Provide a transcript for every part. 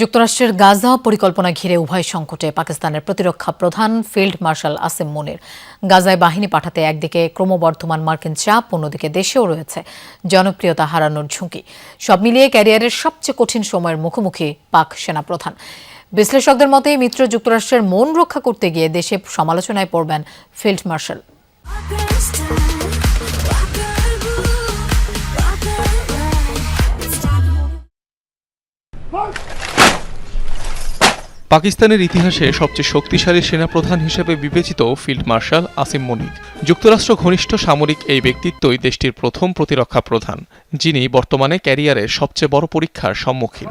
যুক্তরাষ্ট্রের গাজা পরিকল্পনা ঘিরে উভয় সংকটে পাকিস্তানের প্রতিরক্ষা প্রধান ফিল্ড মার্শাল আসিম মুনির। গাজায় বাহিনী পাঠাতে একদিকে ক্রমবর্ধমান মার্কিন চাপ, অন্যদিকে দেশেও রয়েছে জনপ্রিয়তা হারানোর ঝুঁকি। সব মিলিয়ে ক্যারিয়ারের সবচেয়ে কঠিন সময়ের মুখোমুখি পাক সেনাপ্রধান। বিশ্লেষকদের মতে, মিত্র যুক্তরাষ্ট্রের মন রক্ষা করতে গিয়ে দেশে সমালোচনায় পড়বেন ফিল্ড মার্শাল। পাকিস্তানের ইতিহাসে সবচেয়ে শক্তিশালী সেনাপ্রধান হিসেবে বিবেচিত ফিল্ড মার্শাল আসিম মনিক যুক্তরাষ্ট্র ঘনিষ্ঠ সামরিক এই ব্যক্তিত্বই দেশটির প্রথম প্রতিরক্ষা প্রধান, যিনি বর্তমানে ক্যারিয়ারের সবচেয়ে বড় পরীক্ষার সম্মুখীন।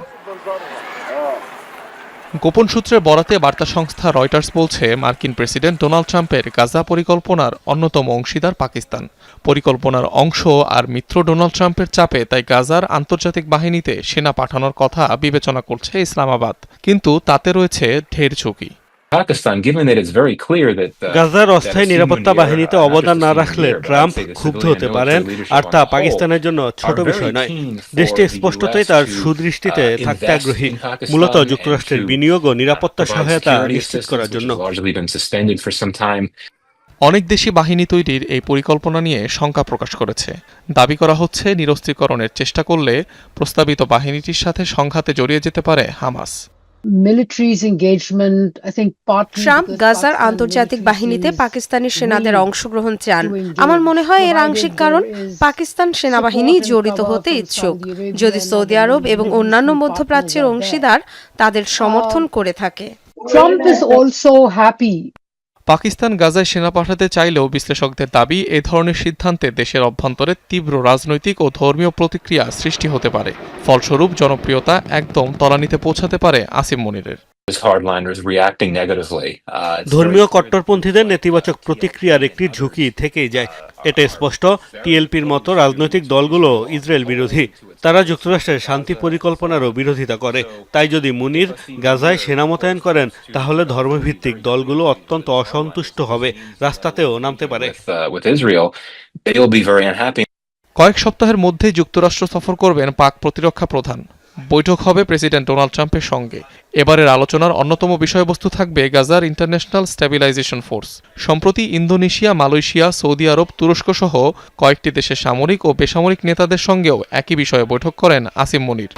গোপন সূত্রে বরাতে বার্তা সংস্থা রয়টার্স বলছে, মার্কিন প্রেসিডেন্ট ডোনাল্ড ট্রাম্পের গাজা পরিকল্পনার অন্যতম অংশীদার পাকিস্তান। পরিকল্পনার অংশ আর মিত্র ডোনাল্ড ট্রাম্পের চাপে তাই গাজার আন্তর্জাতিক বাহিনীতে সেনা পাঠানোর কথা বিবেচনা করছে ইসলামাবাদ। কিন্তু তাতে রয়েছে ঢের ঝুঁকি। Pakistan, given that it's very clear that uh, গাজার that অস্থায়ী নিরাপত্তা Munir, বাহিনীতে uh, অবদান না just রাখলে ট্রাম্প ক্ষুব্ধ হতে পারেন আর তা পাকিস্তানের জন্য ছোট বিষয় নয়। দেশটি স্পষ্টতই তার সুদৃষ্টিতে uh, থাকতে আগ্রহী। Pakistan মূলত যুক্তরাষ্ট্রের বিনিয়োগ ও নিরাপত্তা সহায়তা নিশ্চিত করার জন্য। অনেক দেশই বাহিনী তৈরির এই পরিকল্পনা নিয়ে শঙ্কা প্রকাশ করেছে। দাবি করা হচ্ছে নিরস্ত্রীকরণের চেষ্টা করলে প্রস্তাবিত বাহিনীটির সাথে সংঘাতে জড়িয়ে যেতে পারে হামাস। মিলিটারিজ ট্রাম্প গাজার আন্তর্জাতিক বাহিনীতে পাকিস্তানি সেনাদের অংশগ্রহণ চান। আমার মনে হয় এর আংশিক কারণ পাকিস্তান সেনাবাহিনী জড়িত হতে ইচ্ছুক। যদি সৌদি আরব এবং অন্যান্য মধ্যপ্রাচ্যের অংশীদার তাদের সমর্থন করে থাকে। Trump is also happy Pakistan গাজায় সেনা পাঠাতে চাইলেও বিশ্লেষকদের দাবি, এ ধরনের সিদ্ধান্তে দেশের অভ্যন্তরে তীব্র রাজনৈতিক ও ধর্মীয় প্রতিক্রিয়া সৃষ্টি হতে পারে। ফলস্বরূপ, জনপ্রিয়তা একদম তলানিতে পৌঁছাতে পারে Asim মনিরের। Those hardliners reacting negatively. Uh, ধর্মীয় কট্টরপন্থীদের নেতিবাচক প্রতিক্রিয়ার একটি ঝুঁকি থেকেই যায়। এটা স্পষ্ট টিএলপির মতো রাজনৈতিক দলগুলো ইসরায়েল বিরোধী। তারা যুক্তরাষ্ট্রের শান্তি পরিকল্পনারও বিরোধিতা করে। তাই যদি মুনির গাজায় সেনা মোতায়েন করেন তাহলে ধর্মভিত্তিক দলগুলো অত্যন্ত অসন্তুষ্ট হবে। রাস্তাতেও নামতে পারে। With, uh, with Israel, they will be very unhappy. কয়েক সপ্তাহের মধ্যে যুক্তরাষ্ট্র সফর করবেন পাক প্রতিরক্ষা প্রধান। বৈঠক হবে প্রেসিডেন্ট ডোনাল্ড ট্রাম্পের সঙ্গে। এবারের আলোচনার অন্যতম বিষয়বস্তু থাকবে গাজার ইন্টারন্যাশনাল স্ট্যাবিলাইজেশন ফোর্স। সম্প্রতি ইন্দোনেশিয়া, মালয়েশিয়া, সৌদি আরব তুরস্ক সহ কয়েকটি দেশের সামরিক ও বেসামরিক নেতাদের সঙ্গেও একই বিষয়ে বৈঠক করেন আসিম মনির।